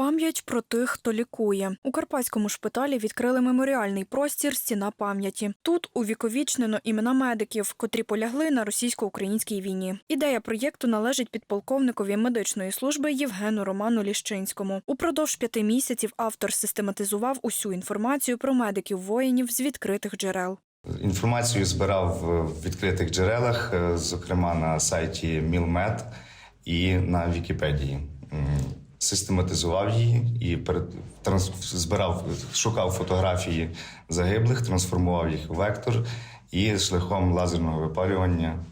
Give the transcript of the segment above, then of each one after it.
Пам'ять про тих, хто лікує. У Карпатському шпиталі відкрили меморіальний простір Стіна пам'яті. Тут увіковічнено імена медиків, котрі полягли на російсько-українській війні. Ідея проєкту належить підполковникові медичної служби Євгену Роману Ліщинському. Упродовж п'яти місяців автор систематизував усю інформацію про медиків воїнів з відкритих джерел. Інформацію збирав в відкритих джерелах, е, зокрема на сайті Мілмед і на Вікіпедії. Систематизував її і перед транс, збирав, шукав фотографії загиблих, трансформував їх у вектор і шляхом лазерного випалювання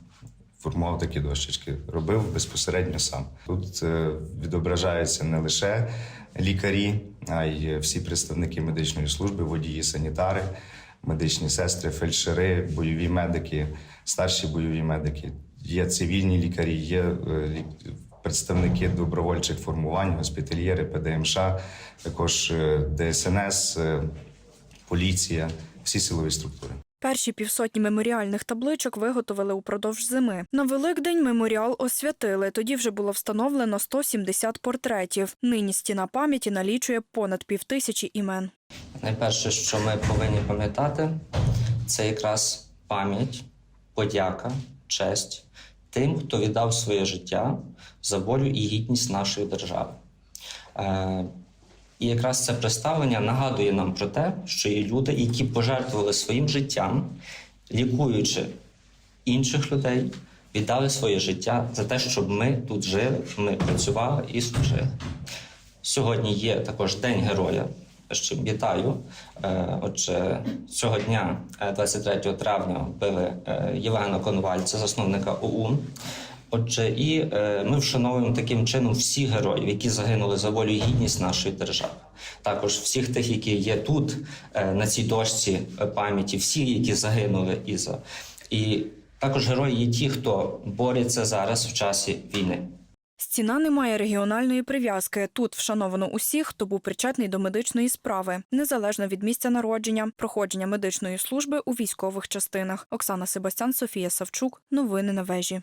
формував такі дощечки. Робив безпосередньо сам. Тут е, відображаються не лише лікарі, а й всі представники медичної служби, водії, санітари, медичні сестри, фельдшери, бойові медики, старші бойові медики. Є цивільні лікарі, є е, представники добровольчих формувань, госпітальєри, ПДМШ, також е, ДСНС, е, поліція, всі силові структури. Перші півсотні меморіальних табличок виготовили упродовж зими. На Великдень меморіал освятили. Тоді вже було встановлено 170 портретів. Нині стіна пам'яті налічує понад півтисячі імен. Найперше, що ми повинні пам'ятати, це якраз пам'ять, подяка, честь тим, хто віддав своє життя за волю і гідність нашої держави. Е, і якраз це представлення нагадує нам про те, що є люди, які пожертвували своїм життям, лікуючи інших людей, віддали своє життя за те, щоб ми тут жили, ми працювали і служили. Сьогодні є також День Героя. Чим вітаю. Е, Отже, цього дня, е, 23 травня, вбили е, Євгена Конвальця, засновника ОУН. Отже, і е, ми вшановуємо таким чином всіх героїв, які загинули за волю і гідність нашої держави. Також всіх тих, які є тут е, на цій дошці е, пам'яті, всі, які загинули і за і також герої є ті, хто борються зараз в часі війни. Стіна не має регіональної прив'язки. Тут вшановано усіх, хто був причетний до медичної справи, незалежно від місця народження, проходження медичної служби у військових частинах. Оксана Себастян, Софія Савчук. Новини на вежі.